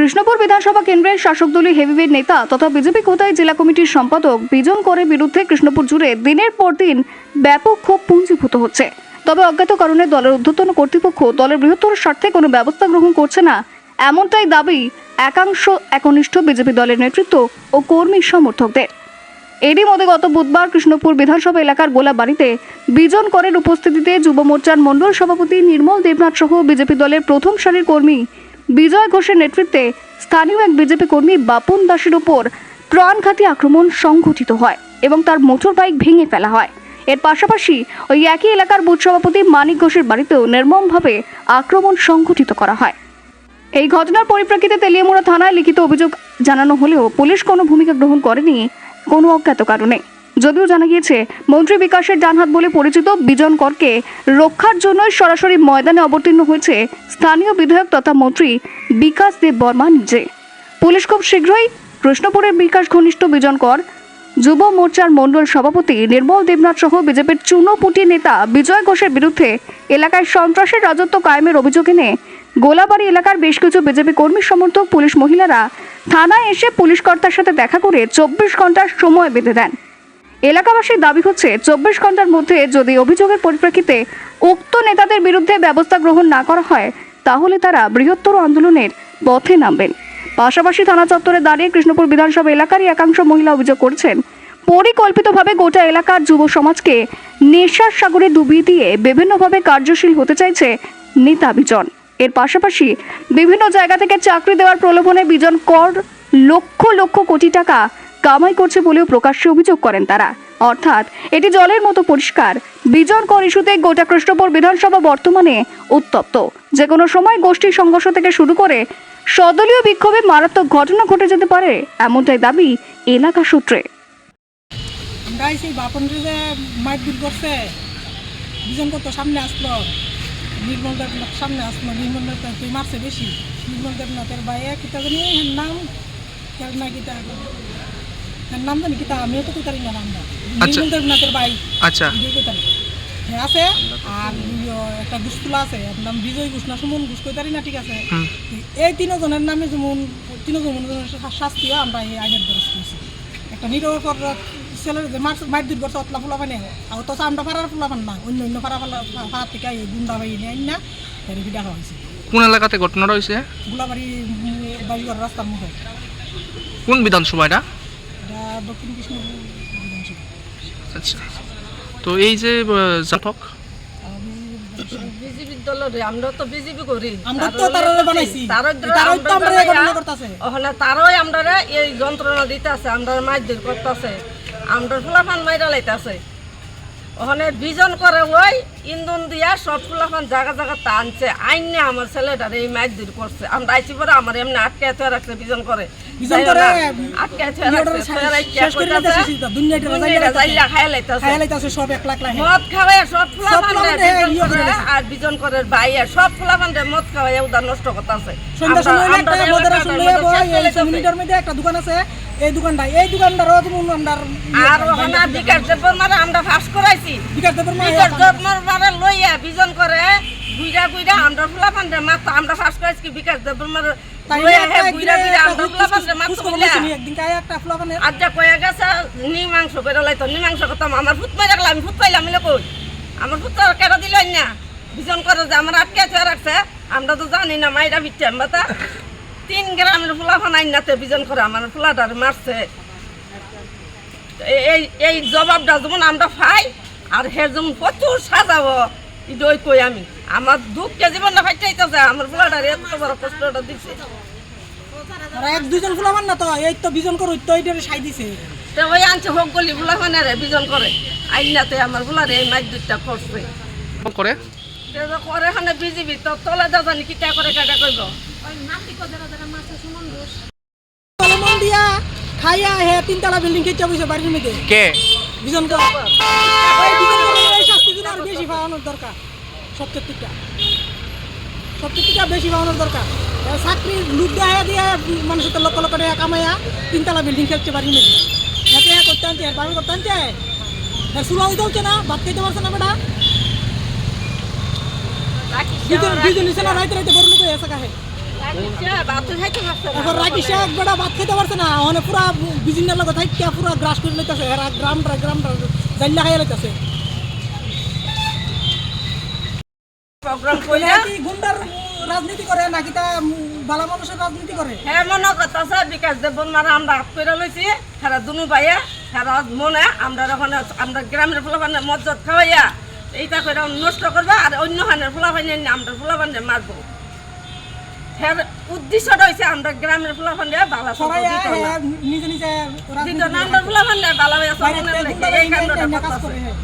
কৃষ্ণপুর বিধানসভা কেন্দ্রের শাসক দলীয় হেভিওয়েট নেতা তথা বিজেপি কোথায় জেলা কমিটির সম্পাদক বিজন করের বিরুদ্ধে কৃষ্ণপুর জুড়ে দিনের পর দিন ব্যাপক ক্ষোভ পুঞ্জীভূত হচ্ছে। তবে অজ্ঞাত কারণে দলের ঊর্ধ্বতন কর্তৃপক্ষ দলের বৃহত্তর স্বার্থে কোনো ব্যবস্থা গ্রহণ করছে না। এমনটাই দাবি একাংশ একনিষ্ঠ বিজেপি দলের নেতৃত্ব ও কর্মী সমর্থকদের। এরই মধ্যে গত বুধবার কৃষ্ণপুর বিধানসভা এলাকার গোলাবাড়িতে বিজন করের উপস্থিতিতে যুব মোর্চার মণ্ডল সভাপতি নির্মল দেবনাথ সহ বিজেপি দলের প্রথম সারির কর্মী বিজয় ঘোষের নেতৃত্বে স্থানীয় এক বিজেপি কর্মী বাপন দাসের উপর প্রাণঘাতী আক্রমণ সংঘটিত হয় এবং তার মোটর বাইক ভেঙে ফেলা হয়। এর পাশাপাশি ওই একই এলাকার বুথ সভাপতি মানিক ঘোষের বাড়িতেও নির্মমভাবে আক্রমণ সংঘটিত করা হয়। এই ঘটনার পরিপ্রেক্ষিতে তেলিয়ামুড়া থানায় লিখিত অভিযোগ জানানো হলেও পুলিশ কোনো ভূমিকা গ্রহণ করেনি, কোনো অজ্ঞাত কারণে। যদিও জানা গিয়েছে, মন্ত্রী বিকাশের ডানহাত বলে পরিচিত বিজন করকে রক্ষার জন্য সরাসরি ময়দানে অবতীর্ণ হয়েছে স্থানীয় বিধায়ক তথা মন্ত্রী বিকাশ দেব বর্মা নিজে। পুলিশ খুব শীঘ্রই কৃষ্ণপুরের বিকাশ ঘনিষ্ঠ বিজন কর, যুব মোর্চার মণ্ডল সভাপতি নির্মল দেবনাথ সহ বিজেপির চুনোপুটি নেতা বিজয় ঘোষের বিরুদ্ধে এলাকায় সন্ত্রাসের রাজত্ব কায়েমের অভিযোগ এনে গোলাবাড়ি এলাকার বেশ কিছু বিজেপি কর্মী সমর্থক, পুলিশ মহিলারা থানায় এসে পুলিশ কর্তার সাথে দেখা করে চব্বিশ ঘণ্টার সময় বেঁধে দেন। এলাকাবাসীর দাবি হচ্ছে, চব্বিশ ঘণ্টার মধ্যে যদি অভিযোগের পরিপ্রেক্ষিতে উক্ত নেতাদের বিরুদ্ধে ব্যবস্থা গ্রহণ না করা হয়, তাহলে তারা বৃহত্তর আন্দোলনের পথে নামবেন। পাশাপাশি থানা চত্বরে দাঁড়িয়ে কৃষ্ণপুর বিধানসভা এলাকারই একাংশ মহিলা অভিযোগ করছেন, পরিকল্পিতভাবে গোটা এলাকার যুব সমাজকে নেশার সাগরে ডুবিয়ে দিয়ে বিভিন্নভাবে কার্যশীল হতে চাইছে নেতা বিজন। এর পাশাপাশি বিভিন্ন জায়গা থেকে চাকরি দেওয়ার প্রলোভনে বিজন কর লক্ষ লক্ষ কোটি টাকা কামাই করছে বলেও প্রকাশ্যে অভিযোগ করেন তারা। অর্থাৎ, এটি জলের মতো পরিষ্কার। বিজন কর ইস্যুতে গোটা কৃষ্ণপুর বিধানসভা বর্তমানে উত্তপ্ত। যে কোনো সময় গোষ্ঠী সংঘর্ষ থেকে শুরু করে সদলীয় বিক্ষোভে মারাত্মক ঘটনা ঘটে যেতে পারে, এমনটাই দাবি এলাকা সূত্রে। সেই যে করছে। সামনে আসলো। নির্মল সামনে আসলো। নির্মল মারছে বেশি। নির্মল কিতা জানি নাম? কিতা নাম জানি কিতা আমিও তো কইতারি না নামটা। আচ্ছা। দেবনাথের আচ্ছা। আছে আর একটা ঘুষতুলা আছে নাম বিজয় ঘোষ না সুমন ঘুষ কইতারি না ঠিক আছে? এই তিনজনের নামে যেমন তিনজনের শাস্তিও আমরা এই আইনের দ্বারস্থ হয়েছি। একটা নিরপর ছেলের যে মার মারধর করছে অতলা ফুলা পানি আর তো আমরা ফারার ফুলা পান না অন্য অন্য ফারা ফালা ফারার থেকে এই গুন্ডা বাই নিয়ে না হয়েছে। কোন এলাকাতে ঘটনাটা হয়েছে? গোলাবাড়ি বাড়িঘর রাস্তার মুখে কোন বিধানসভা এটা? দক্ষিণ কৃষ্ণপুর বিধানসভা। আচ্ছা। তো এই যে জাতক? বিজেপি দলরে আমরা তো বিজেপি করি। আমরা তো তারারে বানাইছি। তারই তো আমরা এই করতেছে। ওখানে তারই আমরা এই যন্ত্রণা দিতেছে আমরা মারধর করতেছে। আমরা ফুলাফান মাইরা লাইতেছে। ওখানে বিজন করে ওই ইন্ধন দিয়া সব ফুলাফান জায়গা জায়গা টানছে আইনে আমার ছেলেটার এই মারধর করছে। আমরা আইছি পরে আমার এমনি আটকে থুয়ে রাখছে বিজন করে। আটকে থুয়ে রাখছে। মদ খাওয়াই সব ফুলাফান। আর বিজন করে বাইয়া সব ফুলাফান মদ খাওয়াই উদার নষ্ট করতেছে। একটা দোকান আছে। এই দোকানটা এই দোকানটারও যেমন আমরা আর ওখানে বিকাশ দেবর মারে আমরা ফাঁস করাইছি। বিকাশ দেবের মা বিকাশ দেবর মারে লইয়া বিজন করে গুইরা গুইরা আমরা ফুলাফান রে মাত্র আমরা ফাঁস করাইছি কি বিকাশ দেবর মারে আমরা আমার ফুট মাই রাখলাম আমি ফুট পাইলাম মিলে কই? আমার ফুট কেটে দিল না। বিজন করে যে আমার আটকে রাখছে আমরা তো জানি না মাইরা বাতা তিন গ্রামের ফুলাফান আইনাতে বিজন করে আমার ফুলাটার মারছে। এই- এই এই জবাবটা যেমন আমরা পাই আর হে যেমন প্রচুর সাজাবো ইডই কই আমি। আমার দুঃখকে জীবনটা ফাইটাইতেছে আমার ফুলাটার এত বড় কষ্টটা দিছে। আর এক দুজন ফ্লাফান না তো এই তো বিজন করো তো এইটারে সাই দিছে। তো ওই আনছে হোক গলি ফুলাফানে রে বিজন করে। আইনাতে আমার ফুলারে এই মাইক দুধটা করছে করে? তো করে এখানে বিজিবি তো তলে যা জানি কিটা করে কাটা কইব। কলমন দিয়া খাইয়া হে তিনতলা বিল্ডিং খেতে বসে বাড়ির মধ্যে। কে? বিজন আর বেশি পাওয়ানোর দরকার। সত্যের টিকা সত্যের টিকা বেশি পাওয়ানোর দরকার। চাকরি লুট দেয়া দিয়ে মানুষের তো লক্ষ লক্ষ টাকা কামাইয়া তিনতলা বিল্ডিং খেলছে বাড়ির মধ্যে। এতে করতে আনছে বাড়ি করতে আনছে। শুরু হইতে হচ্ছে না ভাত খাইতে পারছে না বেটা। দুজন দুজন নিচে না রাইতে রাইতে বড় লোক এসে কাহে এক ভাত খেতে পারছে না। পুরা পুরা গ্রাস করে লইতেছে। জাল্লা খাইয়া লইতেছে। গুন্ডার রাজনীতি করে নাকি তা বালা মানুষের রাজনীতি করে? হ্যাঁ মনে করতেছে বিকাশ মারা আমরা হাত করে লইছি। হেরা দুনু ভাইয়া হেরা মনে আমরা ওখানে আমরা গ্রামের ফুলাবানে মজ্জত খাওয়াইয়া এইটা করে নষ্ট করবা আর অন্য হানের ফুলাবানে আমরা ফুলাবানে মারবো। হ্যাঁ উদ্দেশ্যটা হয়েছে আমরা গ্রামের ফুলাবানে বালা সবাই দিত না। বালা হয়ে এনে কাজ করতেছে। করে হ্যাঁ।